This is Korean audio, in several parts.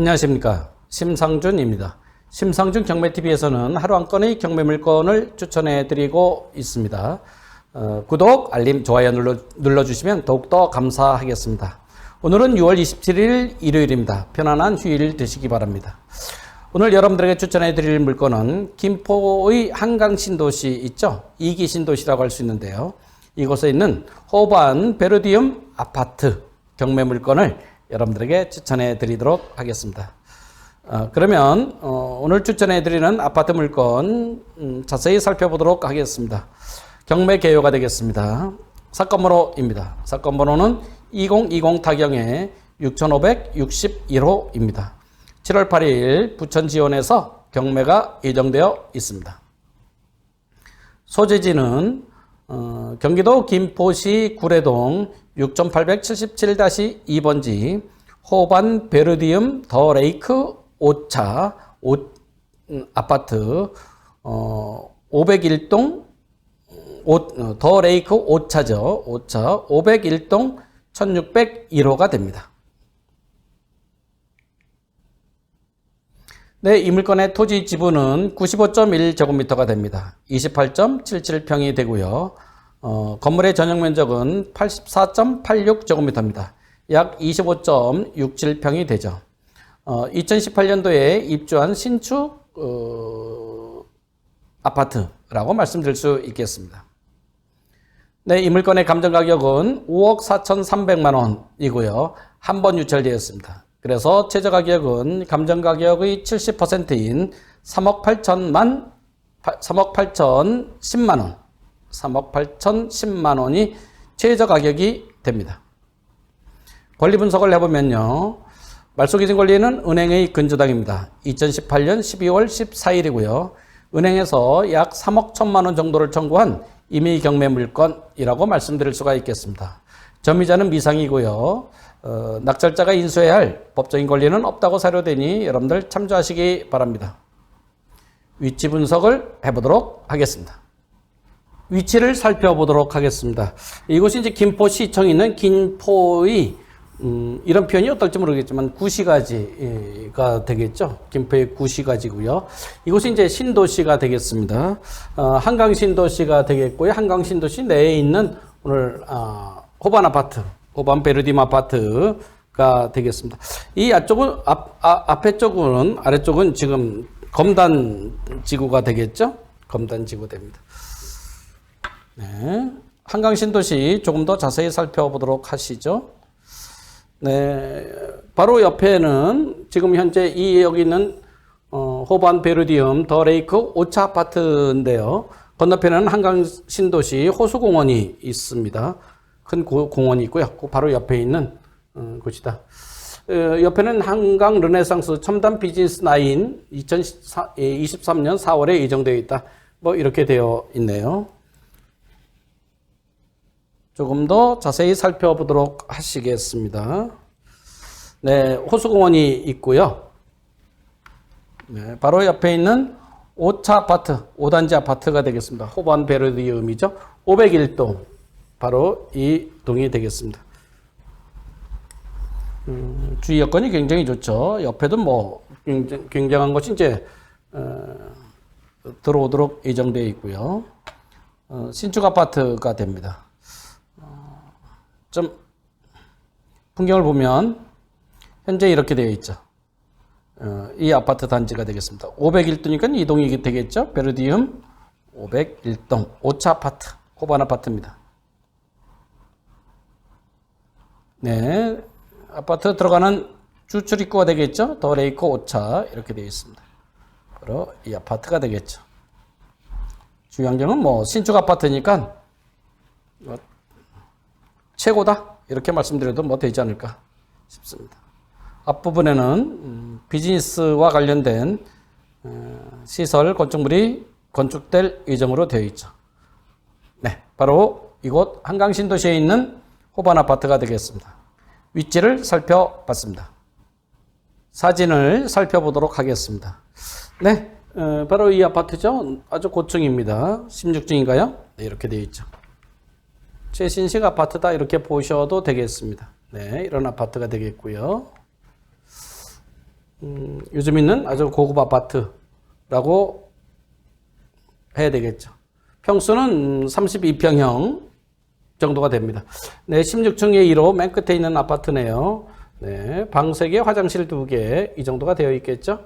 안녕하십니까. 심상준입니다. 심상준 경매TV에서는 하루 한 건의 경매 물건을 추천해 드리고 있습니다. 어, 구독, 알림, 좋아요 눌러, 눌러 주시면 더욱더 감사하겠습니다. 오늘은 6월 27일 일요일입니다. 편안한 휴일 되시기 바랍니다. 오늘 여러분들에게 추천해 드릴 물건은 김포의 한강 신도시 있죠? 이기 신도시라고 할 수 있는데요. 이곳에 있는 호반 베르디움 아파트 경매 물건을 여러분들에게 추천해 드리도록 하겠습니다. 어, 그러면 어, 오늘 추천해 드리는 아파트 물건 음, 자세히 살펴보도록 하겠습니다. 경매 개요가 되겠습니다. 사건 번호입니다. 사건 번호는 2020 타경의 6561호입니다. 7월 8일 부천 지원에서 경매가 예정되어 있습니다. 소재지는 어, 경기도 김포시 구례동 6877-2번지 호반 베르디움 더 레이크 5차 5, 음, 아파트 어, 501동 오, 어, 더 레이크 5차죠. 5차 501동 1601호가 됩니다. 네, 이 물건의 토지 지분은 95.1제곱미터가 됩니다. 28.77평이 되고요. 어, 건물의 전용 면적은 84.86제곱미터입니다. 약 25.67평이 되죠. 어, 2018년도에 입주한 신축 어, 아파트라고 말씀드릴 수 있겠습니다. 네, 이 물건의 감정 가격은 5억 4,300만 원이고요. 한 번 유찰되었습니다. 그래서 최저 가격은 감정 가격의 70%인 3억 8천만 3억 8천 10만 원, 3억 8천 10만 원이 최저 가격이 됩니다. 권리 분석을 해보면요. 말소기준 권리는 은행의 근저당입니다. 2018년 12월 14일이고요. 은행에서 약 3억 1천만 원 정도를 청구한 임의 경매 물건이라고 말씀드릴 수가 있겠습니다. 점유자는 미상이고요. 어, 낙찰자가 인수해야 할 법적인 권리는 없다고 사료되니 여러분들 참조하시기 바랍니다. 위치 분석을 해보도록 하겠습니다. 위치를 살펴보도록 하겠습니다. 이곳이 이제 김포시청에 있는 김포의 음, 이런 표현이 어떨지 모르겠지만 구시가지가 되겠죠. 김포의 구시가지고요. 이곳이 이제 신도시가 되겠습니다. 어, 한강 신도시가 되겠고요. 한강 신도시 내에 있는 오늘 어, 호반 아파트, 호반 베르딤 아파트가 되겠습니다. 이 앞쪽은 앞, 아, 앞에 쪽은 아래쪽은 지금 검단 지구가 되겠죠. 검단 지구 됩니다. 네. 한강 신도시 조금 더 자세히 살펴보도록 하시죠. 네, 바로 옆에는 지금 현재 이 여기 있는 어, 호반 베르디움 더 레이크 5차 아파트인데요. 건너편에는 한강 신도시 호수공원이 있습니다. 큰 고, 공원이 있고요. 그 바로 옆에 있는 어, 곳이다. 어, 옆에는 한강 르네상스 첨단 비즈니스 나인 2023년 4월에 예정되어 있다. 뭐 이렇게 되어 있네요. 조금 더 자세히 살펴보도록 하시겠습니다. 네, 호수공원이 있고요. 네, 바로 옆에 있는 5차 아파트, 5단지 아파트가 되겠습니다. 호반 베르디움이죠. 501동. 바로 이 동이 되겠습니다. 음, 주의 여건이 굉장히 좋죠. 옆에도 뭐 굉장히, 굉장 한 것이 이제 어, 들어오도록 예정되어 있고요. 어, 신축 아파트가 됩니다. 좀 풍경을 보면 현재 이렇게 되어 있죠. 어, 이 아파트 단지가 되겠습니다. 501동이니까 이동이 되겠죠. 베르디움 501동 5차 아파트 호반 아파트입니다. 네, 아파트 들어가는 주출입구가 되겠죠. 더레이크 5차 이렇게 되어 있습니다. 바로 이 아파트가 되겠죠. 중요한 점은 뭐 신축 아파트니까 뭐 최고다 이렇게 말씀드려도 뭐 되지 않을까 싶습니다. 앞부분에는 음, 비즈니스와 관련된 어, 시설 건축물이 건축될 예정으로 되어 있죠. 네, 바로 이곳 한강 신도시에 있는 호반 아파트가 되겠습니다. 위치를 살펴봤습니다. 사진을 살펴보도록 하겠습니다. 네, 어, 바로 이 아파트죠. 아주 고층입니다. 16층인가요? 네, 이렇게 되어 있죠. 최신식 아파트다 이렇게 보셔도 되겠습니다. 네, 이런 아파트가 되겠고요. 음, 요즘 있는 아주 고급 아파트라고 해야 되겠죠. 평수는 32평형 정도가 됩니다. 네, 16층에 1호 맨 끝에 있는 아파트네요. 네, 방 3개, 화장실 2개 이 정도가 되어 있겠죠.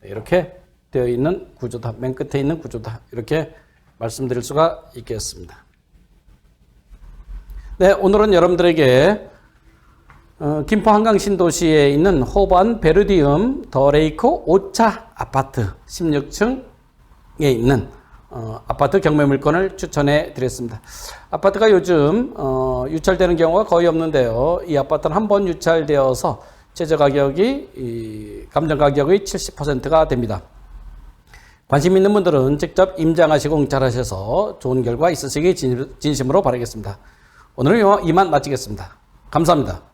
네, 이렇게 되어 있는 구조다. 맨 끝에 있는 구조다. 이렇게 말씀드릴 수가 있겠습니다. 네, 오늘은 여러분들에게 어, 김포 한강 신도시에 있는 호반 베르디움 더 레이코 5차 아파트 16층에 있는 어, 아파트 경매 물건을 추천해 드렸습니다. 아파트가 요즘 어, 유찰되는 경우가 거의 없는데요. 이 아파트는 한 번 유찰되어서 최저 가격이 이 감정 가격의 70%가 됩니다. 관심 있는 분들은 직접 임장하시고 응찰하셔서 좋은 결과 있으시기 진- 진심으로 바라겠습니다. 오늘은 이만 마치겠습니다. 감사합니다.